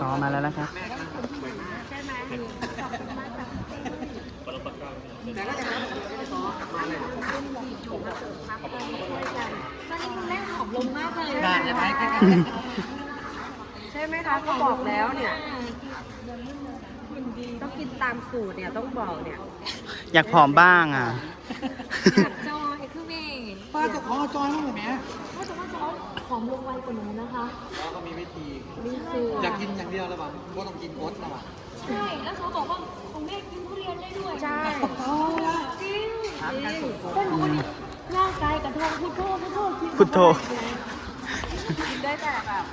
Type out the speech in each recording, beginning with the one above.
ซอมมาแล้วนะครับใช่ไหมแต่ก็จะรับไม่ซอกลับมาเลยครับเออช่วยกันตอนนี้คุณแม่หอมลงมากเลยได้ใช่ไหมใช่ไหมคะก็บอกแล้วเนี่ยต้องกินตามสูตรเนี่ยต้องบอกเนี่ย อยากผอมบ้างอะอยากจอยคือเมย์ป้าจะขอจอยมั้างไหมว่าจะว่าจะหอมลงไวกว่าหนูนะคะเราก็มีวิธีนี่คืออยากกิน อย่างเดียวแล้วแบบก็ต้องกินโอ๊ตนะว่ะใช่ แล้วเขาบอกว่าของแม่กินทุเรียนได้ด้วยใช่จริงถามการส่งตัวก็รู้ว่านี่ร่างกายกับทองพุทโธพุทโธกินพุทโธกินได้แต่แบบ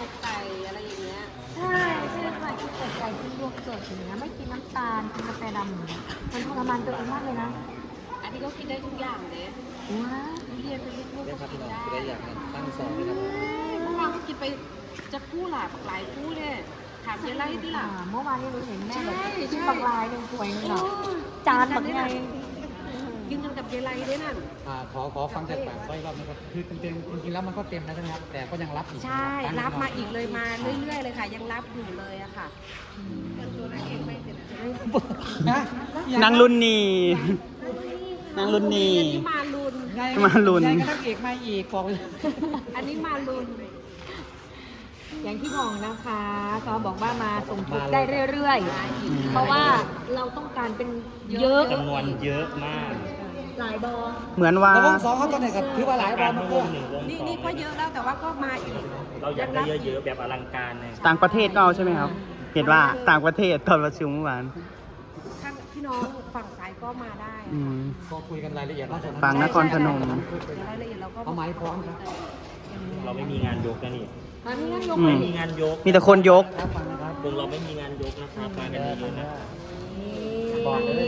อกไก่อะไรอย่างเงี้ยใช่ใช่ค่ะกินเกิดไก่กินรวมสดอย่างเงี้ยไม่กินน้ำตาลกินกาแฟดำอย่างเงี้ยมันทรมานตัวเองมากเลยนะ อันนี้ก็กินได้ทุกอย่างเลยว้าทุเรียนเป็นลูกๆเดี๋ก็ยวครับกิพี่นน้องได้จะได้อยากตั้งซองนะครับเมื่อวานก็กินไป จะคู่หลายหลายคู่เนี่ยถามเยอะไล่ที่หลังอ่าเมื่อวานนี้หนูเห็นแม่แบบใช่กินใช่ปลากรายหนึ่งถ้วยหนึงอะจานแบบไงกินกันกับเยลัยด้วยนั่น อ่าขอขอฟังจากปากก้อยรอบนะครับคือเต็มจริงๆแล้วมันก็เต็มแล้วนะครับ แต่ก็ยังรับอีกใช่ รับมาอีกเลยมาเรื่อยๆเลยค่ะ ยังรับอยู่เลยอะค่ะ นะนางรุ่นนีนางรุ่นนี อันนี้มาลุนไงมาลุ้นไงก็นักเอกมาอีกบอกเลย อันนี้มาลุน อย่างที่บอกนะคะซอบอกว่ามาส่งทุกได้เรื่อยๆ เพราะว่าเราต้องการเป็นเยอะจำนวนเยอะมาก หลายบอเหมือนว่าแล้ววงสองเขาตอนไหนกับถือว่าหลายบอการลมามาวกงหนึ่งวงนี่สองนี่ก็เยอะแล้วแต่ว่าก็มาอีกเราอยากได้เยอะๆแบบอลังการเลยต่างประเทศก็เอาใช่ไหมครับ เห็นว่าต่างประเทศตอนประชุมเมื่อวานท่านพี่น้องฝั่งซ้ายก็มาได้อืม ก็คุยกันรายละเอียดว่าจะฟังนครพนม เดี๋ยวรายละเอียดเราก็เอาไม้พร้อมครับ เราไม่มีงานยกนะนี่ มานี่งั้นยกอืไปมไม่มีงานยกมีแต่คนยกครับฟังนะครับวงเราไม่มีงานยกนะครับมากันเยอะๆนะบอกเลย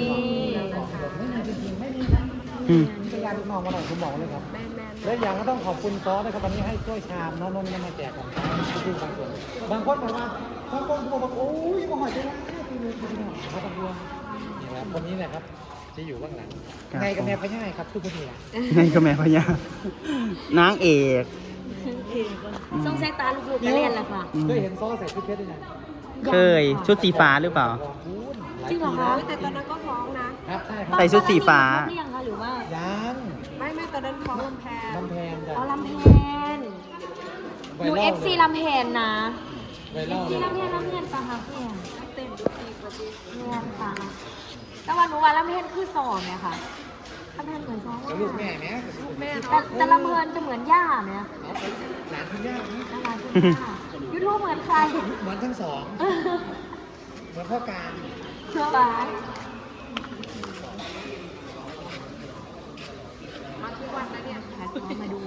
บอกบอกไม่มีจริงๆไม่มีนะอืมเป็นการลูกน้องมาหน่อยผมบอกเลยครับ แม่นแม่นและอย่างก็ต้องขอบคุณซอสนะครับวันนี้ให้ช่วยชามน้องนนท์มาแจกของคือบางส่วนบางคนบอกว่าบางคนบอกว่าโอ้ยมาหอยไปแล้วปีนึงปีนึงเขาต้องรวมนี่ครับคนนี้แหละครับจะอยู่เบื้องหลังครับ ในกับแม่พญ่ายครับทุกคนนี่แหละในก็แม่พญานางเอก ต้องใช้ตาลูกๆมาเล่นแหละค่ะอืมเคยเห็นซอสใส่ชุดเพชรด้วยนะเคยชุดสีฟ้าหรือเปล่าบอกคุณหลายจริงเหรอปีคะแล้วแต่ตอนนั้นก็ท้องนะครับใช่ครับใส่ชุดสีฟ้าตอนนั้นมีครบหรือยังคะหรือว่ายังไม่ไม่ตอนนั้นท้องลำแพนลำแพนจ้ะอ๋อลำแพนไวหนูรัลเอฟซีลำแพนนะไวเอรัฟลซีเลยลำแพนลำแพนปะคะเพื่อนเต้นดูดีกว่าดีเพื่อนปะแต่ว่าหนูว่าลำแพนคือสอนเนี่ยค่ะ ลำแพนเหมือนสอนแล้วลูกแม่แม่ลูกแม่แต่เนาะแต่ลำเพลินจะเหมือนย่าเนี่ยเอาไปหลานคุณย่านี่นะคะคุณย่ายูทูบเหมือนใครเหมือนทั้งสองเหมือนพ่อการเชื่อปะมาทุกวันนะเนี่ยมาดู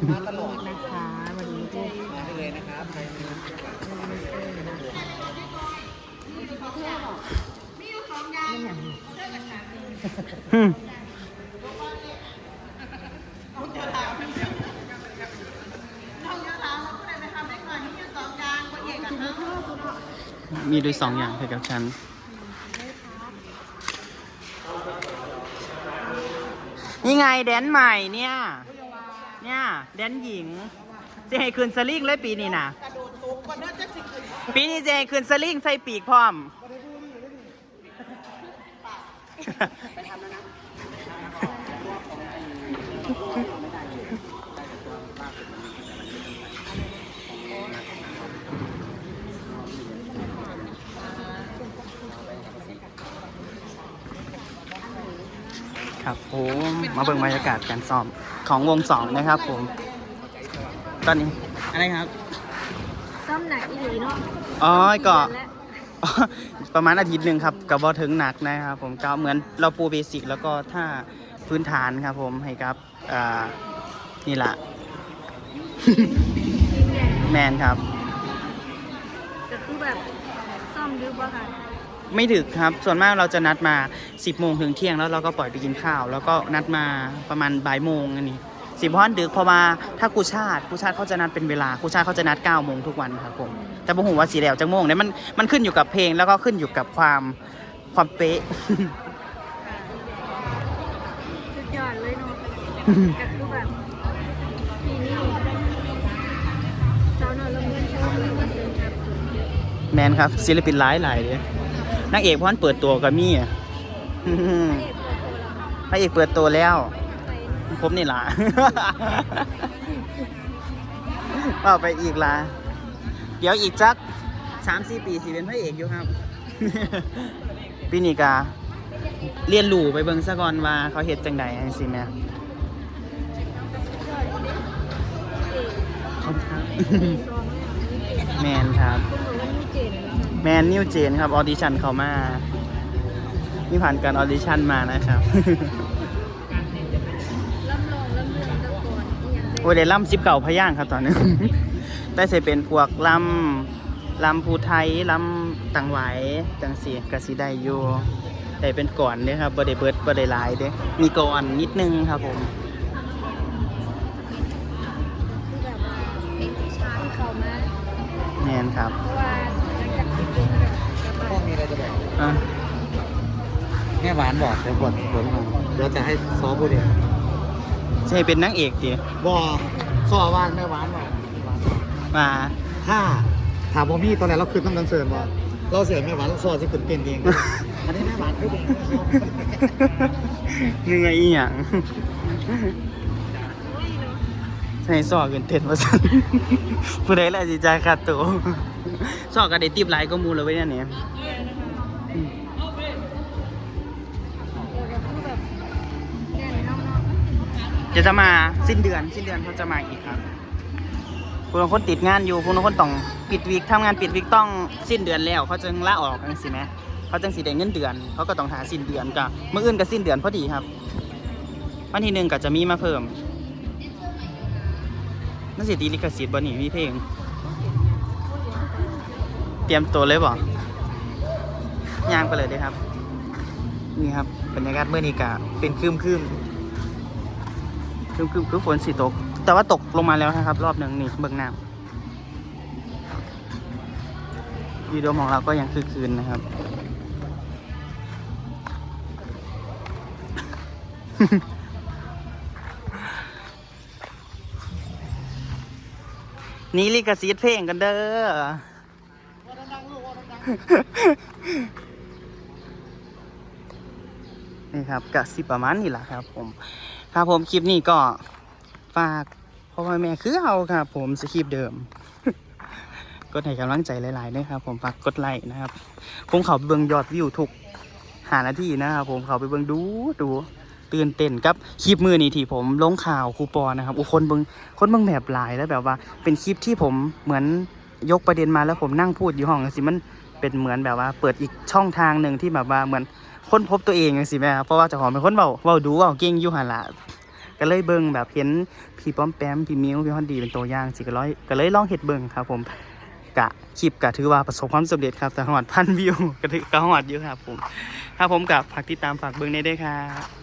นะคะมาดูที่มาได้เลยนะครับใครมีอืม มีด้วยสองอย่างให้กับฉัน นี่ไงแดนใหม่เนี่ย เนี่ย แดนหญิงจะให้คืนสลิงเลยปีนี้นะปีนี้จะให้คืนสลิงใส่ปีกพร้อมครับ ผมมาเบิ่งบรรยากาศการซ้อมของวงสองนะครับผม ตอนนี้อะไรครับ ซ้อมหนักอีหลีเนาะอ๋อก็เดือนละประมาณอาทิตย์หนึ่งครับกับบอถึงหนักนะครับผมก็เหมือนเราปูเบสิกแล้วก็ถ้าพื้นฐานครับผมให้ครับอ่านี่แหละแมนครับแต่คือแบบซ้อมดึกป่ะคะ ไม่ดึกครับ ส่วนมากเราจะนัดมา 10โมงถึงเที่ยงแล้วเราก็ปล่อยไปกินข้าว แล้วก็นัดมาประมาณบ่ายโมงอันนี้สิบพอนดึกพราะว่าถ้าครูชาติครูชาติเขาจะนัดเป็นเวลาครูชาติเขาจะนัด9โมงทุกวันครับผมแต่ผมว่าสีแล้วจังโมงเนี่ยมันมันขึ้นอยู่กับเพลงแล้วก็ขึ้นอยู่กับความความเป๊ะสุดยอดเลยเนาะแต่คือแบบปีนี้สาวนอยลำเงินชว์เลยว่าเดินครับแมนครับศิลปินหลายหลายเลย นางเอกพอนเปิดตัวกับมี่พระเอกเปิดตัวแล้ว ผมนี่ล่ะเอาไปอีกล่ะเดี๋ยวอีกจักสามสี่ปีสิเป็นพระเอกอยู่ครับปีนี้กาเรียนรู้ไปเบิ่งซะก่อนว่าเขาเฮ็ดจังใดจังซี่แหม่ค่อนข้างแมนครับ มนนิวเจนครับออดิชั่นเขามา นี่ผ่านการออดิชั่นมานะครับโอ้ยได้ล่ำซิบเก่าพะย่างครับตอนนี้ ได้เสเป็นพวกลำลำภูไทยลำตังไหวจังสีกะสีได้อยู่ได้เป็นก่อนเด้ครับบ่ได้เบิดบ่ได้หลายเด้มีก่อนนิดนึงครับผมแมนครับ ม่หวานบอกเดี๋ยวบทบทมาเดี๋ยวจะให้ซอพูดเองจะให้เป็นนางเอกดิบอกข้อว่านแม่หวานบอกมาถ้าถามผมพี่ตอนแรกเราคืนต้องดันเสิร์นว่าเราเสียแม่หวานเราซอที่ขึ้นเป็นเองอันนี้แม่หวานพูดเองเหนื่อยอีหยังใส่ซอกเกินเต็ดว่าซั่นผู้ใดล่ะสิจ่ายค่าตัวซอกก็ได้ติปหลายก็มูลเลยเว้ยเนี่ย จะจะมาสิ้นเดือน สิ้นเดือนเขาจะมาอีกครับคุณบางคนติดงานอยู่คุณบางคนต้องปิดวิกทำงานปิดวิกต้องสิ้นเดือนแล้ว เขาจึงลาออกกันสิไหมเขาจึงสีได้เงินเดือน เขาก็ต้องหาสิ้นเดือนกับเมื่ออื่นก็สิ้นเดือนพอดีครับ วันที่หนึ่งก็จะมีมาเพิ่มน่าสิตีลิขสิทธิ์บ่หนีมีเพลง เตรียมตัวเลยบ่ย่างไปเลยเด้ครับ นี่ครับบรรยากาศเมื่อนี้กะเป็นคืมคืม คือคือคือฝนสีตก แต่ว่าตกลงมาแล้วนะครับ รอบหนึ่งนี่เบื้องหน้าวีดีโอของเราก็ยังคือคืนนะครับ นี่ลิขสิทธิ์เพลงกันเด้อนี่ครับกะสิประมาณนี้แหละครับผม ครับผมคลิปนี้ก็ฝากพ่อพ่อแม่คือเอาครับ ผมสคริปเดิม กดให้กำลังใจหลายๆด้วยครับ ผมฝากกดไลค์นะครับ ผมเขาไปเบิ่งยอดวิวทุกหานาทีนะครับผมเขาไปเบิ่งดูดูตื่นเต้นกับคลิปมือนี้ที่ผมลงข่าวคูปองนะครับอุคนเบิ่งคนเบิ่งแบบหลายแล้วแบบว่า เป็นคลิปที่ผมเหมือนยกประเด็นมาแล้วผมนั่งพูดอยู่ห้องสิมันเป็นเหมือนแบบว่า เปิดอีกช่องทางหนึ่งที่แบบว่าเหมือน ค้นพบตัวเองสิแม่ครับเพราะว่าเจ้าของเป็นคนเบาเบาดูเบาเก่งอยู่หันละก็เลยเบิ่งแบบเห็นพี่ป้อมแปมพี่มิวพี่ฮอนดีเป็นตัวอย่างสิก็เลยก็เลยลองเฮ็ดเบิ่งครับ ผมกะคลิปกะถือว่าประสบความสำเร็จครับแต่หอดพันวิวก็ถือกะหอดเยอะครับผมครับผมกับฝากติดตามฝากเบิ่งได้ด้วยครับ